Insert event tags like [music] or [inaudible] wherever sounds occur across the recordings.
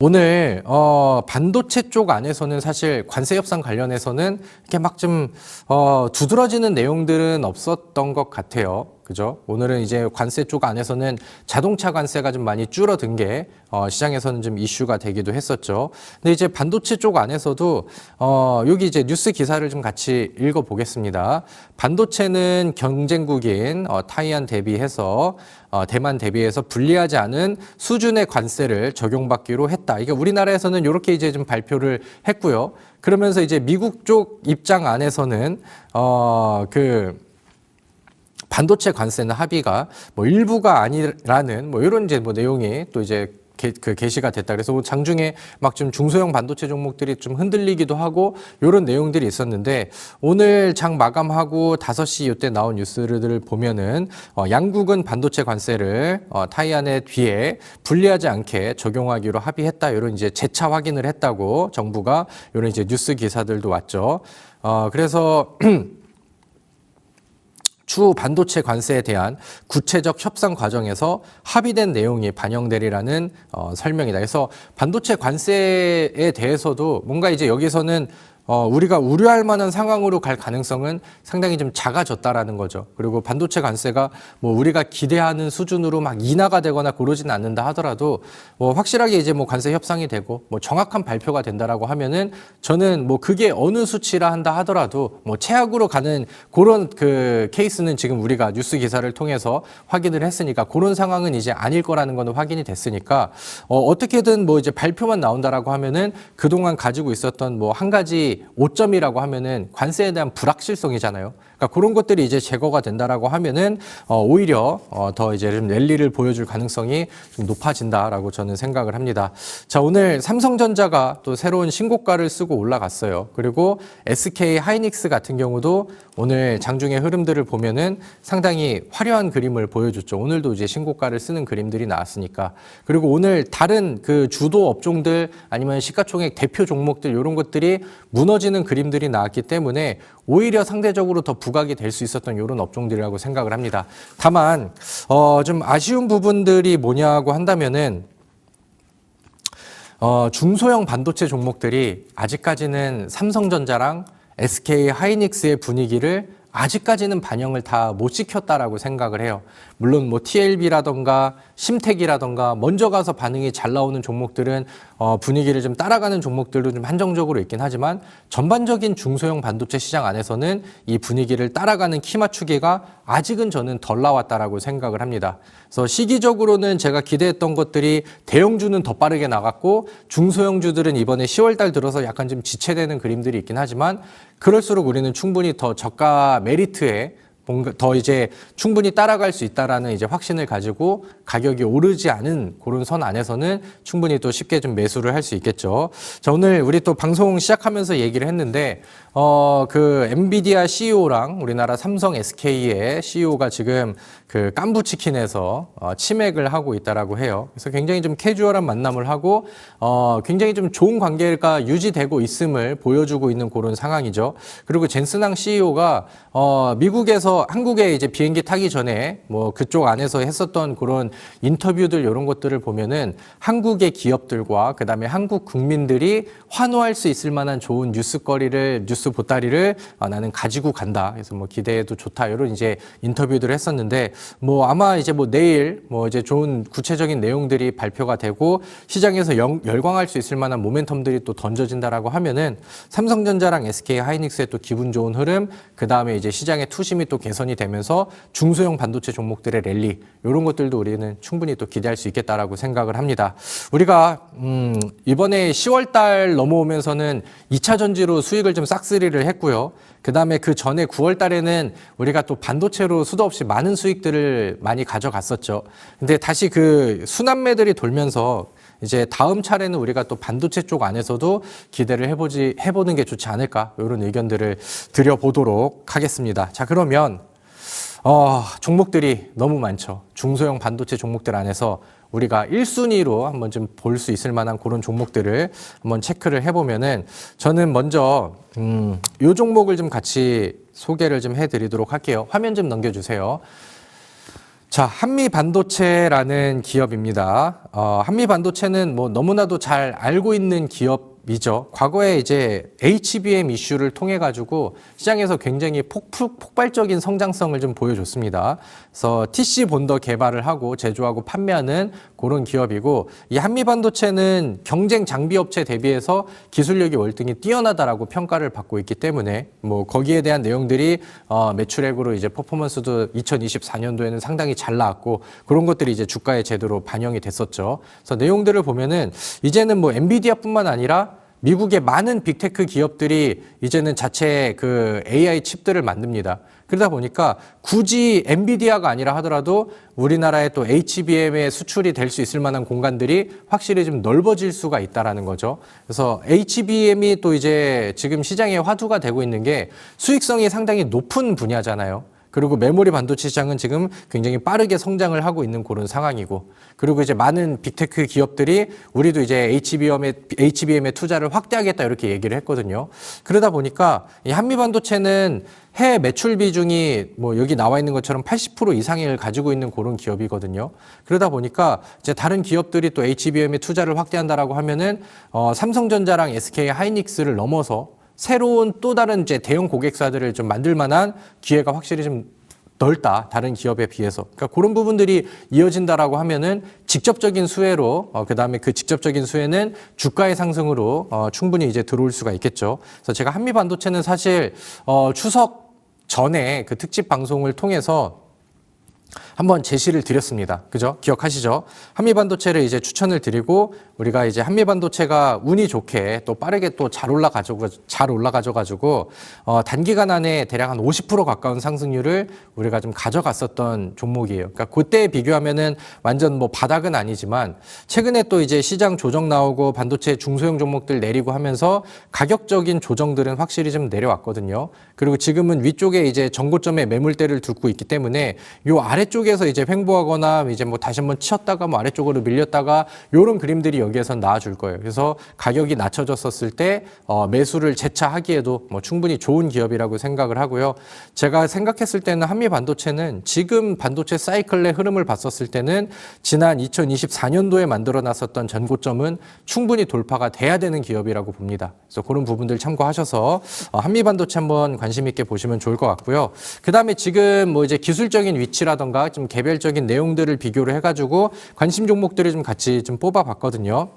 오늘 어, 반도체 쪽 안에서는 사실 관세 협상 관련해서는 이렇게 막 좀 어, 두드러지는 내용들은 없었던 것 같아요. 그죠? 오늘은 이제 관세 쪽 안에서는 자동차 관세가 좀 많이 줄어든 게 어, 시장에서는 좀 이슈가 되기도 했었죠. 근데 이제 반도체 쪽 안에서도 어, 여기 이제 뉴스 기사를 좀 같이 읽어 보겠습니다. 반도체는 경쟁국인 어, 타이완 대비해서 어, 대만 대비해서 불리하지 않은 수준의 관세를 적용받기로 했다. 이게 우리나라에서는 이렇게 이제 좀 발표를 했고요. 그러면서 이제 미국 쪽 입장 안에서는 어그 반도체 관세는 합의가 뭐 일부가 아니라는 뭐 이런 이제 뭐 내용이 또 이제 게, 그 게시가 됐다. 그래서 장중에 막 좀 중소형 반도체 종목들이 좀 흔들리기도 하고 이런 내용들이 있었는데 오늘 장 마감하고 5시 이때 나온 뉴스들을 보면은 어, 양국은 반도체 관세를 어, 타이완의 뒤에 불리하지 않게 적용하기로 합의했다. 이런 이제 재차 확인을 했다고 정부가 이런 이제 뉴스 기사들도 왔죠. 어, 그래서 [clears throat] 추후 반도체 관세에 대한 구체적 협상 과정에서 합의된 내용이 반영되리라는 어, 설명이다. 그래서 반도체 관세에 대해서도 뭔가 이제 여기서는 어, 우리가 우려할 만한 상황으로 갈 가능성은 상당히 좀 작아졌다라는 거죠. 그리고 반도체 관세가 뭐 우리가 기대하는 수준으로 막 인하가 되거나 그러지는 않는다 하더라도 뭐 확실하게 이제 뭐 관세 협상이 되고 뭐 정확한 발표가 된다라고 하면은 저는 뭐 그게 어느 수치라 한다 하더라도 뭐 최악으로 가는 그런 그 케이스는 지금 우리가 뉴스 기사를 통해서 확인을 했으니까 그런 상황은 이제 아닐 거라는 거는 확인이 됐으니까 어, 어떻게든 뭐 이제 발표만 나온다라고 하면은 그동안 가지고 있었던 뭐 한 가지 오점이라고 하면은 관세에 대한 불확실성이잖아요. 그러니까 그런 것들이 이제 제거가 된다라고 하면은 어, 오히려 어, 더 이제 좀 랠리를 보여줄 가능성이 좀 높아진다라고 저는 생각을 합니다. 자 오늘 삼성전자가 또 새로운 신고가를 쓰고 올라갔어요. 그리고 SK 하이닉스 같은 경우도 오늘 장중의 흐름들을 보면은 상당히 화려한 그림을 보여줬죠. 오늘도 이제 신고가를 쓰는 그림들이 나왔으니까. 그리고 오늘 다른 그 주도 업종들 아니면 시가총액 대표 종목들 이런 것들이 무너지는 그림들이 나왔기 때문에 오히려 상대적으로 더 부각이 될 수 있었던 이런 업종들이라고 생각을 합니다. 다만 어, 좀 아쉬운 부분들이 뭐냐고 한다면은 어, 중소형 반도체 종목들이 아직까지는 삼성전자랑 SK 하이닉스의 분위기를 아직까지는 반영을 다 못 시켰다라고 생각을 해요. 물론 뭐 TLB라던가 심택이라던가 먼저 가서 반응이 잘 나오는 종목들은 어, 분위기를 좀 따라가는 종목들도 좀 한정적으로 있긴 하지만 전반적인 중소형 반도체 시장 안에서는 이 분위기를 따라가는 키 맞추기가 아직은 저는 덜 나왔다라고 생각을 합니다. 그래서 시기적으로는 제가 기대했던 것들이 대형주는 더 빠르게 나갔고 중소형주들은 이번에 10월 달 들어서 약간 좀 지체되는 그림들이 있긴 하지만 그럴수록 우리는 충분히 더 저가 메리트에 더 이제 충분히 따라갈 수 있다라는 이제 확신을 가지고 가격이 오르지 않은 그런 선 안에서는 충분히 또 쉽게 좀 매수를 할 수 있겠죠. 자, 오늘 우리 또 방송 시작하면서 얘기를 했는데 어, 그 엔비디아 CEO랑 우리나라 삼성 SK의 CEO가 지금 그 깐부치킨에서 어, 치맥을 하고 있다라고 해요. 그래서 굉장히 좀 캐주얼한 만남을 하고 어, 굉장히 좀 좋은 관계가 유지되고 있음을 보여주고 있는 그런 상황이죠. 그리고 젠스낭 CEO가 어, 미국에서 한국에 이제 비행기 타기 전에 뭐 그쪽 안에서 했었던 그런 인터뷰들 이런 것들을 보면은 한국의 기업들과 그다음에 한국 국민들이 환호할 수 있을 만한 좋은 뉴스거리를 뉴스 보따리를 아, 나는 가지고 간다. 그래서 뭐 기대해도 좋다. 이런 이제 인터뷰들을 했었는데 뭐 아마 이제 뭐 내일 뭐 이제 좋은 구체적인 내용들이 발표가 되고 시장에서 영, 열광할 수 있을 만한 모멘텀들이 또 던져진다라고 하면은 삼성전자랑 SK 하이닉스의 또 기분 좋은 흐름, 그 다음에 이제 시장의 투심이 또 개선이 되면서 중소형 반도체 종목들의 랠리 이런 것들도 우리는 충분히 또 기대할 수 있겠다라고 생각을 합니다. 우리가 음, 이번에 10월 달 넘어오면서는 2차 전지로 수익을 좀 싹 쓸이를 했고요. 그 다음에 그 전에 9월 달에는 우리가 또 반도체로 수도 없이 많은 수익들을 많이 가져갔었죠. 근데 다시 그 순환매들이 돌면서 이제 다음 차례는 우리가 또 반도체 쪽 안에서도 기대를 해보지, 해보는 게 좋지 않을까. 이런 의견들을 드려보도록 하겠습니다. 자, 그러면, 어, 종목들이 너무 많죠. 중소형 반도체 종목들 안에서 우리가 1순위로 한번 좀 볼 수 있을 만한 그런 종목들을 한번 체크를 해보면은 저는 먼저, 음, 요 종목을 좀 같이 소개를 좀 해드리도록 할게요. 화면 좀 넘겨주세요. 자, 한미 반도체라는 기업입니다. 어, 한미 반도체는 뭐 너무나도 잘 알고 있는 기업 이죠. 과거에 이제 HBM 이슈를 통해 가지고 시장에서 굉장히 폭, 폭발적인 성장성을 좀 보여줬습니다. 그래서 TC 본더 개발을 하고 제조하고 판매하는 그런 기업이고 이 한미 반도체는 경쟁 장비 업체 대비해서 기술력이 월등히 뛰어나다라고 평가를 받고 있기 때문에 뭐 거기에 대한 내용들이 어, 매출액으로 이제 퍼포먼스도 2024년도에는 상당히 잘 나왔고 그런 것들이 이제 주가에 제대로 반영이 됐었죠. 그래서 내용들을 보면은 이제는 뭐 엔비디아뿐만 아니라 미국의 많은 빅테크 기업들이 이제는 자체 그 AI 칩들을 만듭니다. 그러다 보니까 굳이 엔비디아가 아니라 하더라도 우리나라의 또 HBM에 수출이 될 수 있을 만한 공간들이 확실히 좀 넓어질 수가 있다라는 거죠. 그래서 HBM이 또 이제 지금 시장의 화두가 되고 있는 게 수익성이 상당히 높은 분야잖아요. 그리고 메모리 반도체 시장은 지금 굉장히 빠르게 성장을 하고 있는 그런 상황이고 그리고 이제 많은 빅테크 기업들이 우리도 이제 HBM에 HBM에 투자를 확대하겠다 이렇게 얘기를 했거든요. 그러다 보니까 이 한미 반도체는 해외 매출 비중이 뭐 여기 나와 있는 것처럼 80% 이상을 가지고 있는 그런 기업이거든요. 그러다 보니까 이제 다른 기업들이 또 HBM에 투자를 확대한다라고 하면은 어, 삼성전자랑 SK 하이닉스를 넘어서 새로운 또 다른 이제 대형 고객사들을 좀 만들 만한 기회가 확실히 좀 넓다 다른 기업에 비해서 그러니까 그런 부분들이 이어진다라고 하면은 직접적인 수혜로 어, 그다음에 그 직접적인 수혜는 주가의 상승으로 어, 충분히 이제 들어올 수가 있겠죠. 그래서 제가 한미 반도체는 사실 어, 추석 전에 그 특집 방송을 통해서 한번 제시를 드렸습니다. 그죠? 기억하시죠? 한미 반도체를 이제 추천을 드리고 우리가 이제 한미 반도체가 운이 좋게 또 빠르게 또 잘 올라가지고 잘 올라가져 가지고 어 단기간 안에 대략 한 50% 가까운 상승률을 우리가 좀 가져갔었던 종목이에요. 그러니까 그때 비교하면은 완전 뭐 바닥은 아니지만 최근에 또 이제 시장 조정 나오고 반도체 중소형 종목들 내리고 하면서 가격적인 조정들은 확실히 좀 내려왔거든요. 그리고 지금은 위쪽에 이제 전고점에 매물대를 두고 있기 때문에 요아 래쪽에서 이제 횡보하거나 이제 뭐 다시 한번 치었다가 뭐 아래쪽으로 밀렸다가 요런 그림들이 여기에선 나와줄 거예요. 그래서 가격이 낮춰졌었을 때 어, 매수를 재차하기에도 뭐 충분히 좋은 기업이라고 생각을 하고요. 제가 생각했을 때는 한미 반도체는 지금 반도체 사이클의 흐름을 봤었을 때는 지난 2024년도에 만들어 놨었던 전고점은 충분히 돌파가 돼야 되는 기업이라고 봅니다. 그래서 그런 부분들 참고하셔서 어, 한미 반도체 한번 관심 있게 보시면 좋을 것 같고요. 그 다음에 지금 뭐 이제 기술적인 위치라던가 좀 개별적인 내용들을 비교를 해가지고 관심 종목들을 좀 같이 좀 뽑아봤거든요.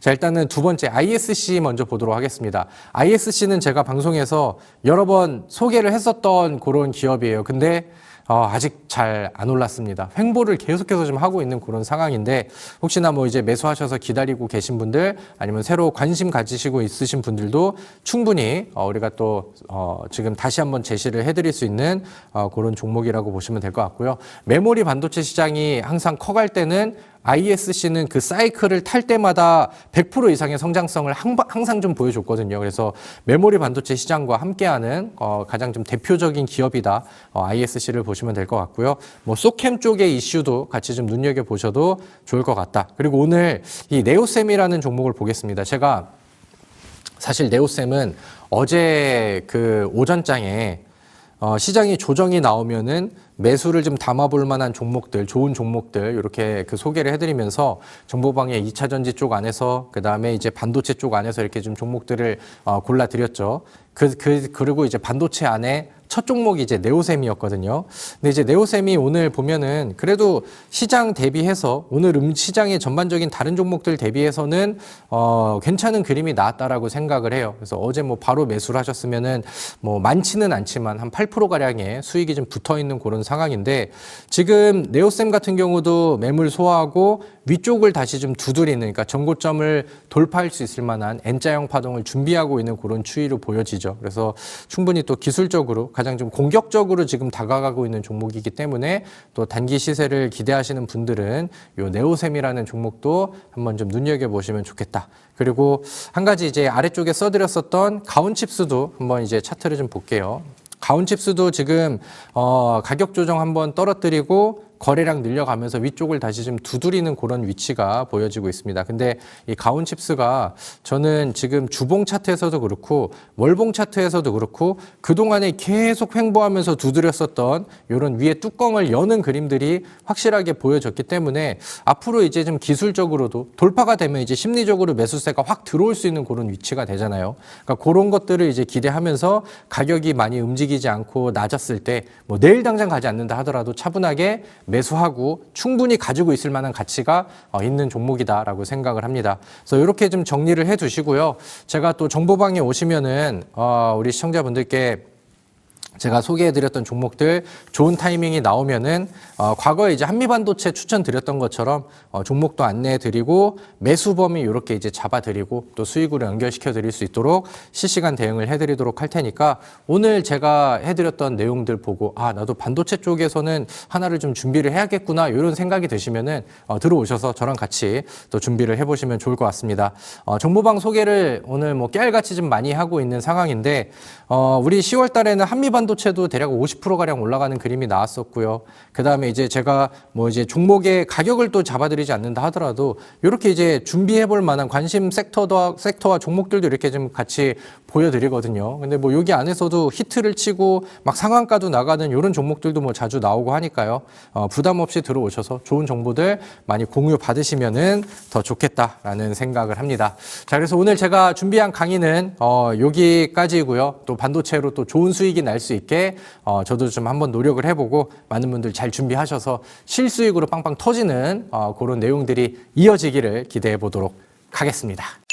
자, 일단은 두 번째 ISC 먼저 보도록 하겠습니다. ISC는 제가 방송에서 여러 번 소개를 했었던 그런 기업이에요. 근데 어, 아직 잘 안 올랐습니다. 횡보를 계속해서 좀 하고 있는 그런 상황인데 혹시나 뭐 이제 매수하셔서 기다리고 계신 분들 아니면 새로 관심 가지시고 있으신 분들도 충분히 어, 우리가 또 어, 지금 다시 한번 제시를 해드릴 수 있는 어, 그런 종목이라고 보시면 될 것 같고요. 메모리 반도체 시장이 항상 커갈 때는 ISC는 그 사이클을 탈 때마다 100% 이상의 성장성을 항상 좀 보여줬거든요. 그래서 메모리 반도체 시장과 함께하는 어, 가장 좀 대표적인 기업이다. 어, ISC를 보시면 될 것 같고요. 뭐 소캠 쪽의 이슈도 같이 좀 눈여겨 보셔도 좋을 것 같다. 그리고 오늘 이 네오셈이라는 종목을 보겠습니다. 제가 사실 네오셈은 어제 그 오전장에 어, 시장이 조정이 나오면은 매수를 좀 담아볼 만한 종목들, 좋은 종목들 이렇게 그 소개를 해드리면서 정보방의 2차 전지 쪽 안에서 그 다음에 이제 반도체 쪽 안에서 이렇게 좀 종목들을 어, 골라드렸죠. 그, 그, 그리고 이제 반도체 안에 첫 종목이 이제 네오셈이었거든요. 근데 이제 네오셈이 오늘 보면은 그래도 시장 대비해서 오늘 음 시장의 전반적인 다른 종목들 대비해서는 어 괜찮은 그림이 나왔다라고 생각을 해요. 그래서 어제 뭐 바로 매수를 하셨으면은 뭐 많지는 않지만 한 8% 가량의 수익이 좀 붙어 있는 그런 상황인데 지금 네오셈 같은 경우도 매물 소화하고 위쪽을 다시 좀 두드리는 그러니까 전고점을 돌파할 수 있을 만한 N자형 파동을 준비하고 있는 그런 추이로 보여지죠. 그래서 충분히 또 기술적으로 가장 좀 공격적으로 지금 다가가고 있는 종목이기 때문에 또 단기 시세를 기대하시는 분들은 요 네오셈이라는 종목도 한번 좀 눈여겨 보시면 좋겠다. 그리고 한 가지 이제 아래쪽에 써드렸었던 가온칩스도 한번 이제 차트를 좀 볼게요. 가온칩스도 지금 어, 가격 조정 한번 떨어뜨리고 거래량 늘려가면서 위쪽을 다시 좀 두드리는 그런 위치가 보여지고 있습니다. 근데 이 가온 칩스가 저는 지금 주봉 차트에서도 그렇고 월봉 차트에서도 그렇고 그동안에 계속 횡보하면서 두드렸었던 이런 위에 뚜껑을 여는 그림들이 확실하게 보여졌기 때문에 앞으로 이제 좀 기술적으로도 돌파가 되면 이제 심리적으로 매수세가 확 들어올 수 있는 그런 위치가 되잖아요. 그러니까 그런 것들을 이제 기대하면서 가격이 많이 움직이지 않고 낮았을 때 뭐 내일 당장 가지 않는다 하더라도 차분하게 매수하고 충분히 가지고 있을 만한 가치가 어, 있는 종목이다라고 생각을 합니다. 그래서 이렇게 좀 정리를 해 두시고요. 제가 또 정보방에 오시면은 어, 우리 시청자분들께 제가 소개해드렸던 종목들 좋은 타이밍이 나오면은 어, 과거에 이제 한미반도체 추천드렸던 것처럼 어, 종목도 안내해드리고 매수 범위 이렇게 이제 잡아드리고 또 수익으로 연결시켜드릴 수 있도록 실시간 대응을 해드리도록 할 테니까 오늘 제가 해드렸던 내용들 보고 아 나도 반도체 쪽에서는 하나를 좀 준비를 해야겠구나 이런 생각이 드시면은 어, 들어오셔서 저랑 같이 또 준비를 해보시면 좋을 것 같습니다. 어, 정보방 소개를 오늘 뭐 깨알같이 좀 많이 하고 있는 상황인데 어, 우리 10월 달에는 한미 반 도체도 대략 50% 가량 올라가는 그림이 나왔었고요. 그 다음에 이제 제가 뭐 이제 종목의 가격을 또 잡아드리지 않는다 하더라도 이렇게 이제 준비해 볼 만한 관심 섹터와 섹터와 종목들도 이렇게 좀 같이 보여드리거든요. 근데 뭐 여기 안에서도 히트를 치고 막 상한가도 나가는 이런 종목들도 뭐 자주 나오고 하니까요. 어, 부담 없이 들어오셔서 좋은 정보들 많이 공유 받으시면은 더 좋겠다라는 생각을 합니다. 자, 그래서 오늘 제가 준비한 강의는 어, 여기까지고요. 또 반도체로 또 좋은 수익이 날 수 있게 어, 저도 좀 한번 노력을 해보고 많은 분들 잘 준비하셔서 실수익으로 빵빵 터지는 어, 그런 내용들이 이어지기를 기대해 보도록 하겠습니다.